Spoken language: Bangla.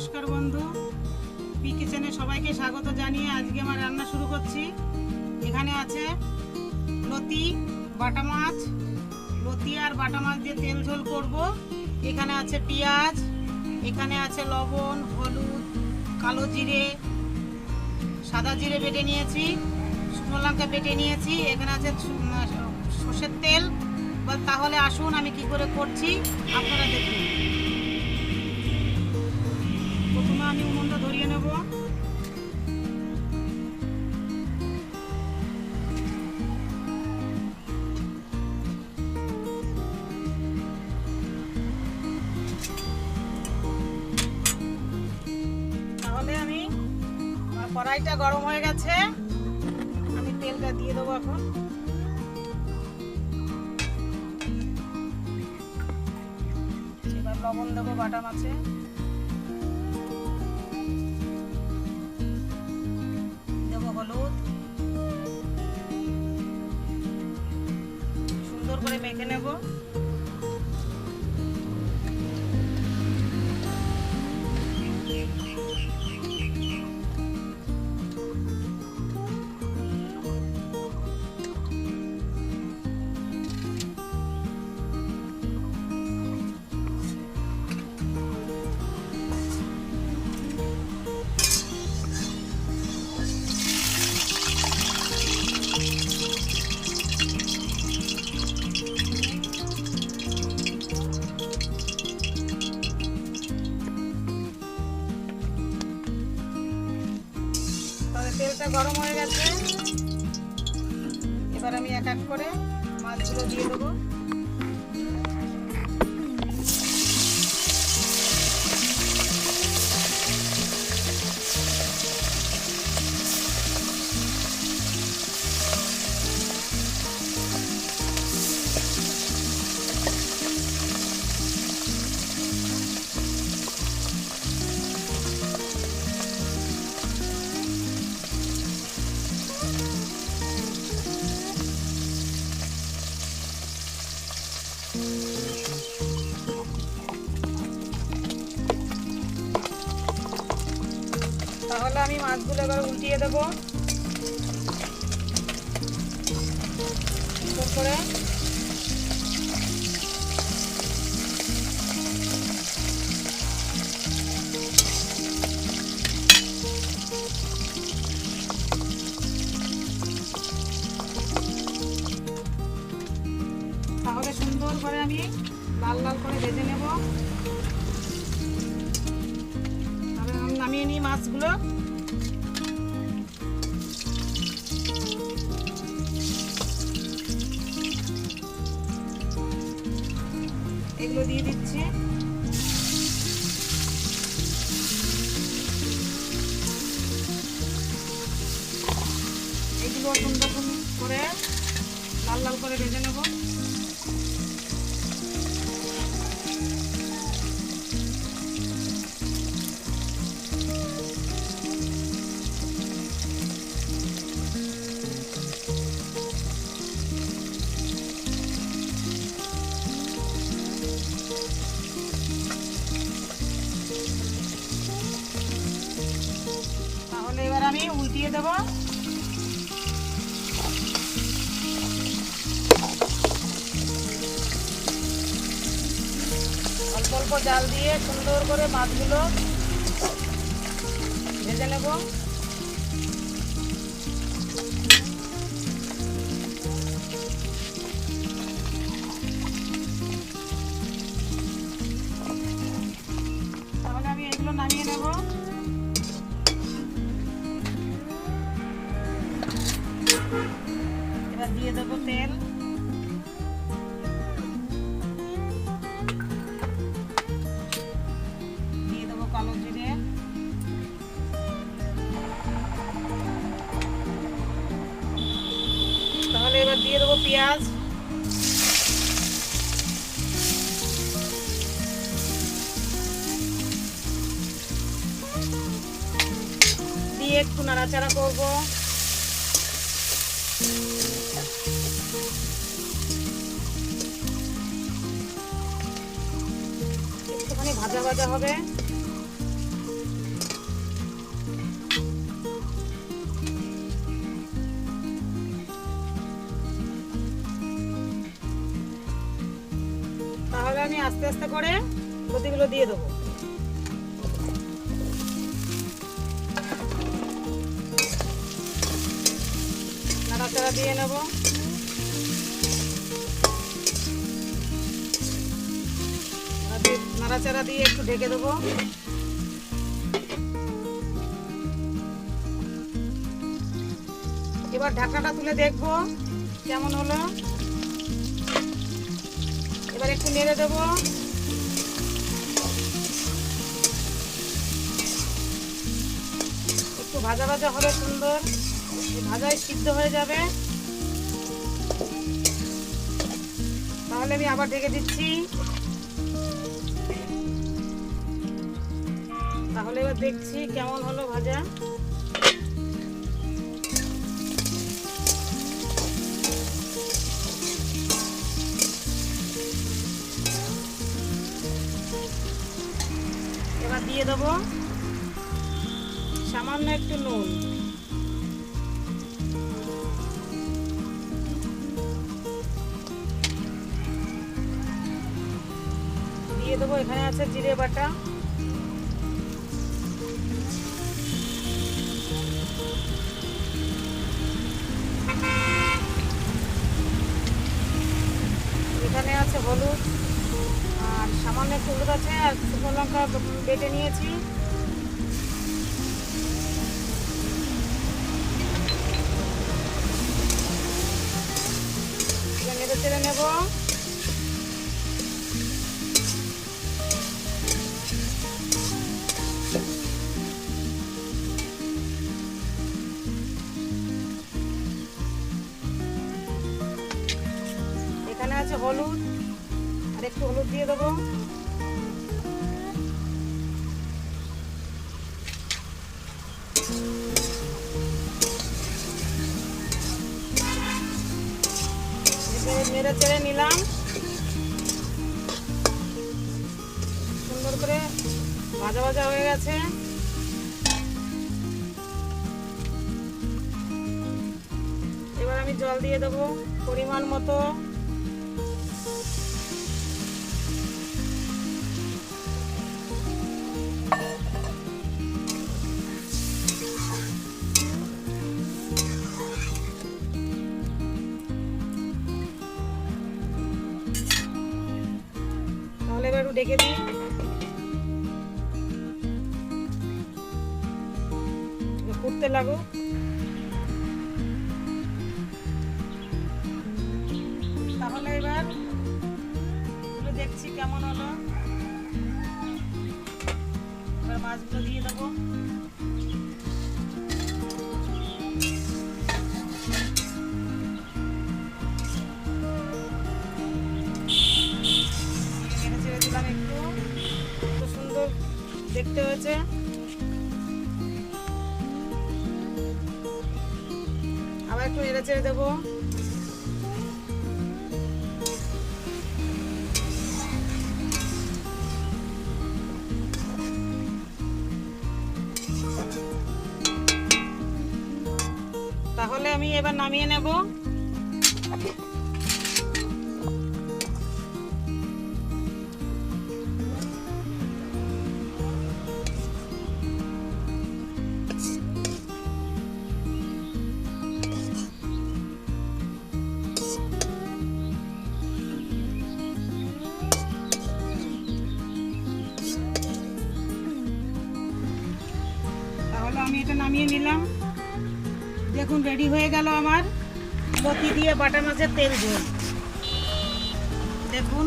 নমস্কার বন্ধু। পি কিচেনে সবাইকে স্বাগত জানিয়ে আজকে আমার রান্না শুরু করছি। এখানে আছে লতি, বাটা মাছ। লতি আর বাটা মাছ দিয়ে তেল ঝোল করব। এখানে আছে পেঁয়াজ, এখানে আছে লবণ, হলুদ, কালো জিরে, সাদা জিরে বেটে নিয়েছি, শুকনো লঙ্কা বেটে নিয়েছি। এখানে আছে সর্ষের তেল। তাহলে আসুন আমি কি করে করছি, আপনারা দেখুন। আমি উনুনটা ধরিয়ে নেব। তাহলে আমি কড়াইটা গরম হয়ে গেছে। আমি তেলটা দিয়ে দেবো এখন। এবার লবণ দেবো বাটা মাছে তেলটা গরম হয়ে গেছে। এবার আমি এক এক করে মাছগুলো দিয়ে দেবো। আমি মাছগুলো এবার উল্টিয়ে দেবো। করে। তাহলে সুন্দর করে আমি লাল লাল করে ভেজে নেব। আমি নামিয়ে নিই মাছগুলো। এগুলো দিয়ে দিচ্ছি। এগুলো সুন্দর করে লাল লাল করে ভেজে নেব। উল্টিয়ে দেব। অল্প অল্প জাল দিয়ে সুন্দর করে মাছগুলো ভেজে নেব। তাহলে আমি এগুলো নামিয়ে নেব। দিয়ে দেবো তেল। দিয়ে দেবো কালো জিরে। তাহলে এবার দিয়ে দেবো পেঁয়াজ। দিয়ে একটু নাড়াচাড়া করব। এখানে ভাজা ভাজা হবে। তাহলে আমি আস্তে আস্তে করে লতিগুলো দিয়ে দেবো। নাড়াচাড়া দিয়ে নেব। নাড়াচাড়া দিয়ে একটু ঢেকে দেবো। এবার ঢাকনাটা তুলে দেখব কেমন হলো। এবার একটু নেড়ে দেবো। একটু ভাজা ভাজা হবে সুন্দর ভাজায় সিদ্ধ হয়ে যাবে। তাহলে আমি আবার ঢেকে দিচ্ছি। তাহলে এবার দেখছি কেমন হলো ভাজা। এবার দিয়ে দেবো সামান্য একটু নুন। দিয়ে দেবো, এখানে আছে জিরে বাটা। আছে, হলুদ। আর সামান্য একটু হলুদ আছে, আর শুকনো লঙ্কা বেটে নিয়েছি। এখানে আছে হলুদ। একটু হলুদ দিয়ে দেবো। নেড়ে চেড়ে নিলাম। সুন্দর করে ভাজা ভাজা হয়ে গেছে। এবার আমি জল দিয়ে দেবো পরিমাণ মতো। এবার একটু ডেকে দিই। করতে লাগো। তাহলে এবার দেখছি কেমন হলো। এবার মাছগুলো দিয়ে দেবো। দিলাম একটু কত সুন্দর দেখতে হয়েছে। আবার একটু নেড়ে চেড়ে দেবো। তাহলে আমি এবার নামিয়ে নেব। নামিয়ে নিলাম। দেখুন রেডি হয়ে গেল আমার। লতি দিয়ে বাটা মাছের তেল ঝোল দেখুন।